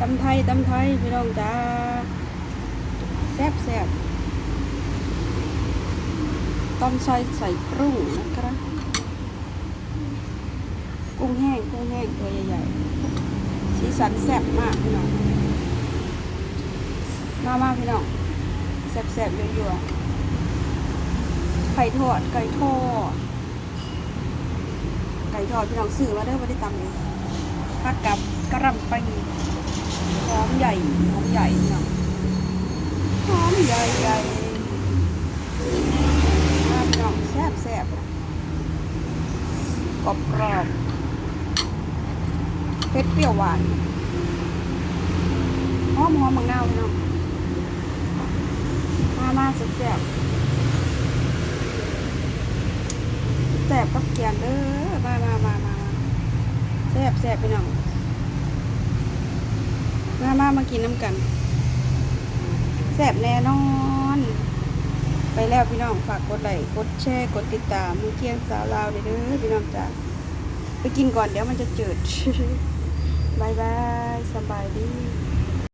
ตำไทยตำไทยพี่น้องจ้าแซ่บแซ่บต้มใส่ใส่กรุ้งนะครับกุ้งแห้งกุ้งแห้งตัวใหญ่ๆสีสันแซ่บมากพี่น้องมากมากพี่น้องแซ่บแซ่บๆยั่วๆไข่ทอดไก่ทอดไก่ทอดพี่น้องซื้อมาเด้อไม่ได้ตำเลยผักกับกระหลำปี หอมใหญ่หอมใหญ่พี่น้องหอมใหญ่ใหญ่มาพี่น้องแซ่บแซ่บกรอบกรอบเผ็ดเปรี้ยวหวานหอมหอมมะนาวพี่น้องมามาแซ่บแซ่บแซ่บกับแกงเด้อมามามามามาแซ่บแซ่บพี่น้อง มามามากินน้ำกันแสบแน่นอน ไปแล้วพี่น้องฝากกดไลค์กดแชร์กดติดตามมือเที่ยงสาวลาวเด้อพี่น้องจ้าไปกินก่อนเดี๋ยวมันจะจืดบายบายสบายดี